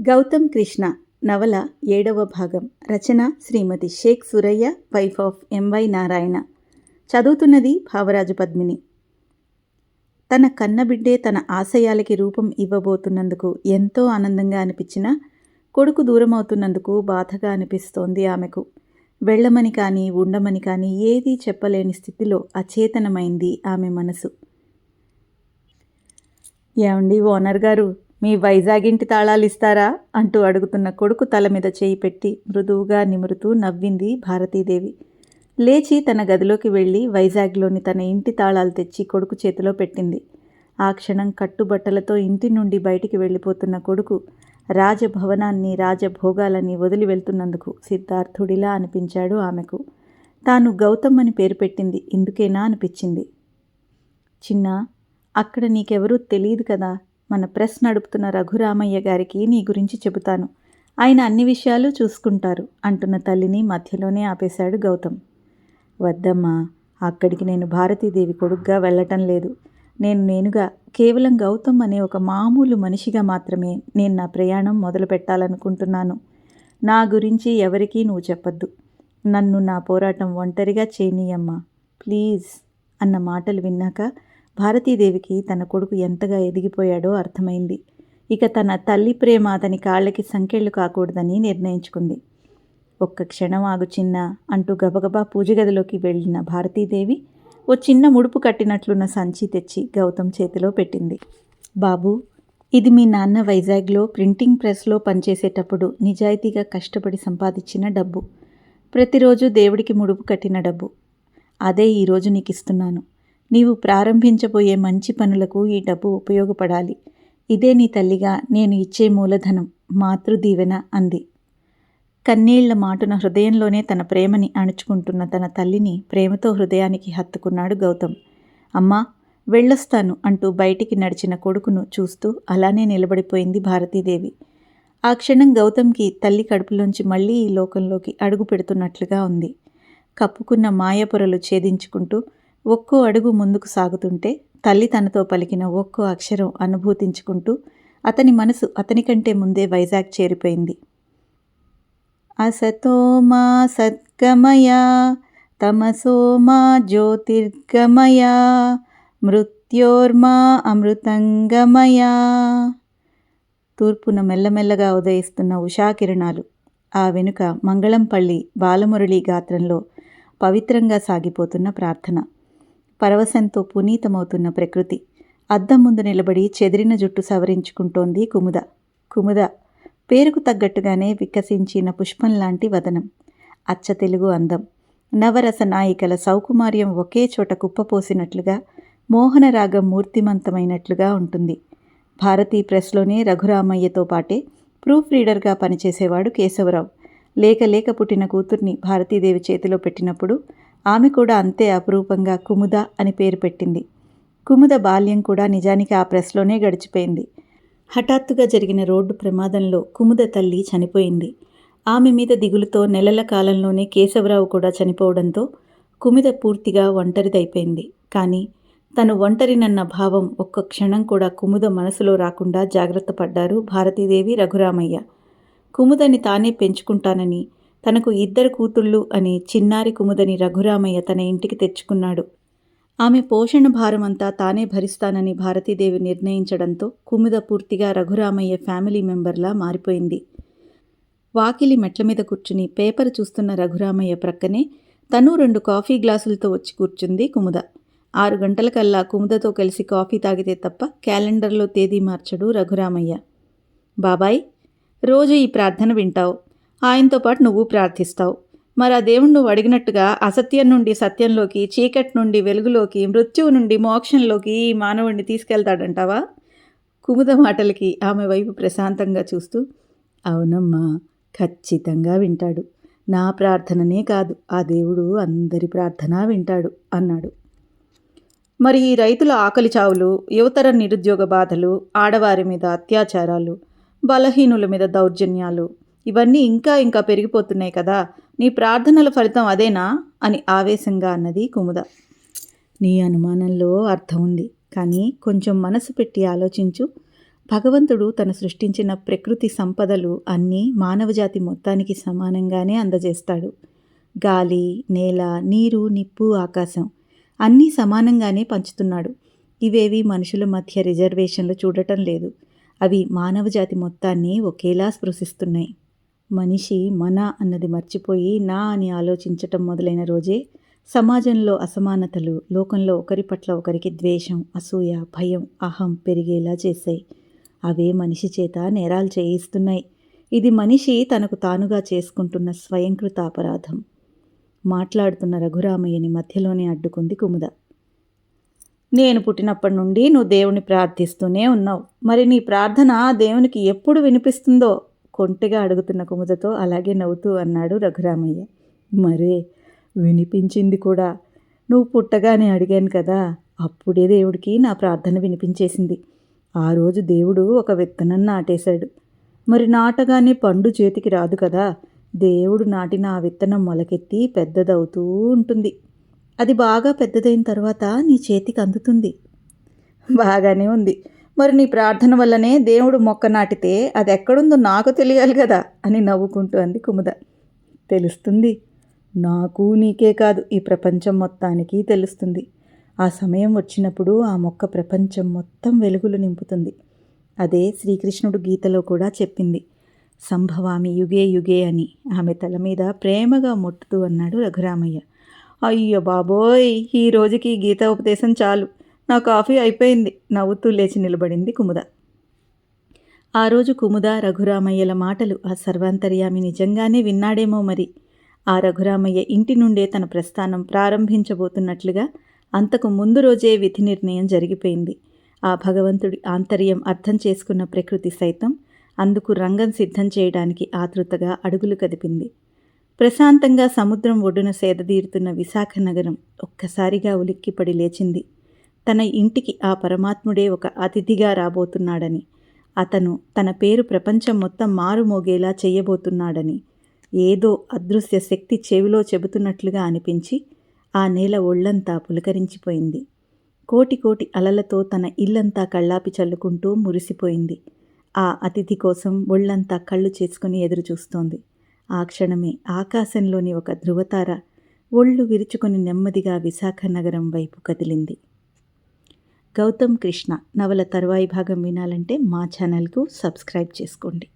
గౌతమ్ కృష్ణ నవల ఏడవ భాగం. రచన Srimathi Sheikh Suraiya wife of M Y Narayana. చదువుతున్నది భావరాజు పద్మిని. తన కన్నబిడ్డే తన ఆశయాలకి రూపం ఇవ్వబోతున్నందుకు ఎంతో ఆనందంగా అనిపించినా కొడుకు దూరమవుతున్నందుకు బాధగా అనిపిస్తోంది ఆమెకు. వెళ్ళమని కానీ ఉండమని కానీ ఏదీ చెప్పలేని స్థితిలో అచేతనమైంది ఆమె మనసు. ఏమండి ఓనర్ గారు? మీ వైజాగ్ ఇంటి తాళాలు ఇస్తారా అంటూ అడుగుతున్న కొడుకు తల మీద చేయి పెట్టి మృదువుగా నిమురుతూ నవ్వింది భారతీదేవి. లేచి తన గదిలోకి వెళ్ళి వైజాగ్లోని తన ఇంటి తాళాలు తెచ్చి కొడుకు చేతిలో పెట్టింది. ఆ క్షణం కట్టుబట్టలతో ఇంటి నుండి బయటికి వెళ్ళిపోతున్న కొడుకు రాజభవనాన్ని రాజభోగాలని వదిలి వెళ్తున్నందుకు సిద్ధార్థుడిలా అనిపించాడు ఆమెకు. తాను గౌతమ్ అని పేరు పెట్టింది. ఇందుకేనా అనిపించింది. చిన్న అక్కడ నీకెవరూ తెలియదు కదా. మన ప్రెస్ నడుపుతున్న రఘురామయ్య గారికి నీ గురించి చెబుతాను. ఆయన అన్ని విషయాలు చూసుకుంటారు అంటున్న తల్లిని మధ్యలోనే ఆపేశాడు గౌతమ్. వద్దమ్మా అక్కడికి నేను భారతీదేవి కొడుగ్గా వెళ్ళటం లేదు. నేను నేనుగా కేవలం గౌతమ్ అనే ఒక మామూలు మనిషిగా మాత్రమే నేను నా ప్రయాణం మొదలు పెట్టాలనుకుంటున్నాను నా గురించి ఎవరికీ నువ్వు చెప్పద్దు. నన్ను నా పోరాటం ఒంటరిగా చేయనీయమ్మా. ప్లీజ్ అన్న మాటలు విన్నాక భారతీదేవికి తన కొడుకు ఎంతగా ఎదిగిపోయాడో అర్థమైంది. ఇక తన తల్లి ప్రేమ అతని కాళ్ళకి సంకెళ్ళు కాకూడదని నిర్ణయించుకుంది. ఒక్క క్షణం ఆగు చిన్న అంటూ గబగబా పూజగదిలోకి వెళ్ళిన భారతీదేవి ఓ చిన్న ముడుపు కట్టినట్లున్న సంచి తెచ్చి గౌతమ్ చేతిలో పెట్టింది. బాబు ఇది మీ నాన్న వైజాగ్లో ప్రింటింగ్ ప్రెస్లో పనిచేసేటప్పుడు నిజాయితీగా కష్టపడి సంపాదించిన డబ్బు. ప్రతిరోజు దేవుడికి ముడుపు కట్టిన డబ్బు. అదే ఈరోజు నీకు ఇస్తున్నాను నీవు ప్రారంభించబోయే మంచి పనులకు ఈ డబ్బు ఉపయోగపడాలి. ఇదే నీ తల్లిగా నేను ఇచ్చే మూలధనం మాతృదీవెన అంది. కన్నీళ్ళ మాటున హృదయంలోనే తన ప్రేమని అణుచుకుంటున్న తన తల్లిని ప్రేమతో హృదయానికి హత్తుకున్నాడు గౌతమ్. అమ్మా వెళ్ళొస్తాను అంటూ బయటికి నడిచిన కొడుకును చూస్తూ అలానే నిలబడిపోయింది భారతీదేవి. ఆ క్షణం గౌతమ్కి తల్లి కడుపులోంచి మళ్ళీ ఈ లోకంలోకి అడుగు పెడుతున్నట్లుగా ఉంది. కప్పుకున్న మాయపొరలు ఛేదించుకుంటూ ఒక్కో అడుగు ముందుకు సాగుతుంటే తల్లి తనతో పలికిన ఒక్కో అక్షరం అనుభూతించుకుంటూ అతని మనసు అతని కంటే ముందే వైజాగ్ చేరిపోయింది. అసతోమా సద్గమయ తమసోమా జ్యోతిర్గమయ మృత్యోర్మా అమృతంగమయ. తూర్పున మెల్లమెల్లగా ఉదయిస్తున్న ఉషాకిరణాలు ఆ వెనుక మంగళంపల్లి బాలమురళి గాత్రంలో పవిత్రంగా సాగిపోతున్న ప్రార్థన. పరవశంతో పునీతమవుతున్న ప్రకృతి. అద్దం ముందు నిలబడి చెదిరిన జుట్టు సవరించుకుంటోంది కుముద. కుముద పేరుకు తగ్గట్టుగానే వికసించిన పుష్పం లాంటి వదనం. అచ్చ తెలుగు అందం. నవరస నాయికల సౌకుమార్యం ఒకే చోట కుప్పపోసినట్లుగా మోహనరాగం మూర్తిమంతమైనట్లుగా ఉంటుంది. భారతీ ప్రెస్లోనే రఘురామయ్యతో పాటే ప్రూఫ్ రీడర్గా పనిచేసేవాడు కేశవరావు. లేక లేక పుట్టిన కూతుర్ని భారతీదేవి చేతిలో పెట్టినప్పుడు ఆమె కూడా అంతే అపురూపంగా కుముద అని పేరు పెట్టింది. కుముద బాల్యం కూడా నిజానికి ఆ ప్రెస్లోనే గడిచిపోయింది. హఠాత్తుగా జరిగిన రోడ్డు ప్రమాదంలో కుముద తల్లి చనిపోయింది. ఆమె మీద దిగులుతో నెలల కాలంలోనే కేశవరావు కూడా చనిపోవడంతో కుమిద పూర్తిగా ఒంటరిదైపోయింది. కానీ తను ఒంటరినన్న భావం ఒక్క క్షణం కూడా కుముద మనసులో రాకుండా జాగ్రత్త పడ్డారు భారతీదేవి రఘురామయ్య. కుముదని తానే పెంచుకుంటానని తనకు ఇద్దరు కూతుళ్ళు అని చిన్నారి కుముదని రఘురామయ్య తన ఇంటికి తెచ్చుకున్నాడు. ఆమె పోషణ భారమంతా తానే భరిస్తానని భారతీదేవి నిర్ణయించడంతో కుముద పూర్తిగా రఘురామయ్య ఫ్యామిలీ మెంబర్లా మారిపోయింది. వాకిలి మెట్ల మీద కూర్చుని పేపర్ చూస్తున్న రఘురామయ్య ప్రక్కనే తను రెండు కాఫీ గ్లాసులతో వచ్చి కూర్చుంది కుముద. ఆరు గంటలకల్లా కుముదతో కలిసి కాఫీ తాగితే తప్ప క్యాలెండర్లో తేదీ మార్చడు రఘురామయ్య. బాబాయ్ రోజు ఈ ప్రార్థన వింటావు. ఆయనతో పాటు నువ్వు ప్రార్థిస్తావు. మరి ఆ దేవుడు నువ్వు అడిగినట్టుగా అసత్యం నుండి సత్యంలోకి చీకటి నుండి వెలుగులోకి మృత్యువు నుండి మోక్షంలోకి ఈ మానవుడిని తీసుకెళ్తాడంటావా? కుముద మాటలకి ఆమె వైపు ప్రశాంతంగా చూస్తూ అవునమ్మా ఖచ్చితంగా వింటాడు. నా ప్రార్థననే కాదు ఆ దేవుడు అందరి ప్రార్థన వింటాడు అన్నాడు. మరి ఈ రైతుల ఆకలి చావులు యువతర నిరుద్యోగ బాధలు ఆడవారి మీద అత్యాచారాలు బలహీనుల మీద దౌర్జన్యాలు ఇవన్నీ ఇంకా ఇంకా పెరిగిపోతున్నాయి కదా. నీ ప్రార్థనల ఫలితం అదేనా? అని ఆవేశంగా అన్నది కుముద. నీ అనుమానంలో అర్థం ఉంది. కానీ కొంచెం మనసు పెట్టి ఆలోచించు. భగవంతుడు తను సృష్టించిన ప్రకృతి సంపదలు అన్నీ మానవజాతి మొత్తానికి సమానంగానే అందజేస్తాడు. గాలి నేల నీరు నిప్పు ఆకాశం అన్నీ సమానంగానే పంచుతున్నాడు. ఇవేవి మనుషుల మధ్య రిజర్వేషన్లు చూడటం లేదు. అవి మానవజాతి మొత్తాన్ని ఒకేలా స్పృశిస్తున్నాయి. మనిషి మన అన్నది మర్చిపోయి నా అని ఆలోచించటం మొదలైన రోజే సమాజంలో అసమానతలు లోకంలో ఒకరి పట్ల ఒకరికి ద్వేషం అసూయ భయం అహం పెరిగేలా చేశాయి. అవే మనిషి చేత నేరాలు చేయిస్తున్నాయి. ఇది మనిషి తనకు తానుగా చేసుకుంటున్న స్వయంకృత అపరాధం. మాట్లాడుతున్న రఘురామయ్యని మధ్యలోనే అడ్డుకుంది కుముద. నేను పుట్టినప్పటి నుండి నువ్వు దేవుని ప్రార్థిస్తూనే ఉన్నావు. మరి నీ ప్రార్థన దేవునికి ఎప్పుడు వినిపిస్తుందో కొంటెగా అడుగుతున్న కుముదతో అలాగే నవ్వుతూ అన్నాడు రఘురామయ్య. మరే వినిపించింది కూడా. నువ్వు పుట్టగానే అడిగాను కదా అప్పుడే దేవుడికి నా ప్రార్థన వినిపించేసింది. ఆ రోజు దేవుడు ఒక విత్తనం నాటేశాడు. మరి నాటగానే పండు చేతికి రాదు కదా దేవుడు నాటిన ఆ విత్తనం మొలకెత్తి పెద్దదవుతూ ఉంటుంది. అది బాగా పెద్దదైన తర్వాత నీ చేతికి అందుతుంది. బాగానే ఉంది. మరి నీ ప్రార్థన వల్లనే దేవుడు మొక్క నాటితే అది ఎక్కడుందో నాకు తెలియాలి కదా అని నవ్వుకుంటూ అంది కుముద. తెలుస్తుంది. నాకు నీకే కాదు ఈ ప్రపంచం మొత్తానికి తెలుస్తుంది. ఆ సమయం వచ్చినప్పుడు ఆ మొక్క ప్రపంచం మొత్తం వెలుగులు నింపుతుంది. అదే శ్రీకృష్ణుడు గీతలో కూడా చెప్పింది. సంభవామి యుగే యుగే అని ఆమె తల మీద ప్రేమగా ముట్టుతూ అన్నాడు రఘురామయ్య. అయ్యో బాబోయ్ ఈ రోజుకి గీత ఉపదేశం చాలు. నా కాఫీ అయిపోయింది. నవ్వుతూ లేచి నిలబడింది కుముద. ఆ రోజు కుముద రఘురామయ్యల మాటలు ఆ సర్వాంతర్యామి నిజంగానే విన్నాడేమో మరి. ఆ రఘురామయ్య ఇంటి నుండే తన ప్రస్థానం ప్రారంభించబోతున్నట్లుగా అంతకు ముందు రోజే విధి నిర్ణయం జరిగిపోయింది. ఆ భగవంతుడి ఆంతర్యం అర్థం చేసుకున్న ప్రకృతి సైతం అందుకు రంగం సిద్ధం చేయడానికి ఆతృతగా అడుగులు కదిపింది. ప్రశాంతంగా సముద్రం ఒడ్డున సేదదీరుతున్న విశాఖ నగరం ఒక్కసారిగా ఉలిక్కిపడి లేచింది. తన ఇంటికి ఆ పరమాత్ముడే ఒక అతిథిగా రాబోతున్నాడని అతను తన పేరు ప్రపంచం మొత్తం మారుమోగేలా చేయబోతున్నాడని ఏదో అదృశ్య శక్తి చెవిలో చెబుతున్నట్లుగా అనిపించి ఆ నేల ఒళ్ళంతా పులకరించిపోయింది. కోటి కోటి అలలతో తన ఇల్లంతా కళ్ళాపి చల్లుకుంటూ మురిసిపోయింది. ఆ అతిథి కోసం ఒళ్ళంతా కళ్ళు చేసుకుని ఎదురుచూస్తోంది. ఆ క్షణమే ఆకాశంలోని ఒక ధృవతార ఒళ్ళు విరుచుకొని నెమ్మదిగా విశాఖ నగరం వైపు కదిలింది. గౌతమ్ కృష్ణ నవల తరువాయి భాగం వినాలంటే మా ఛానల్కు సబ్స్క్రైబ్ చేసుకోండి.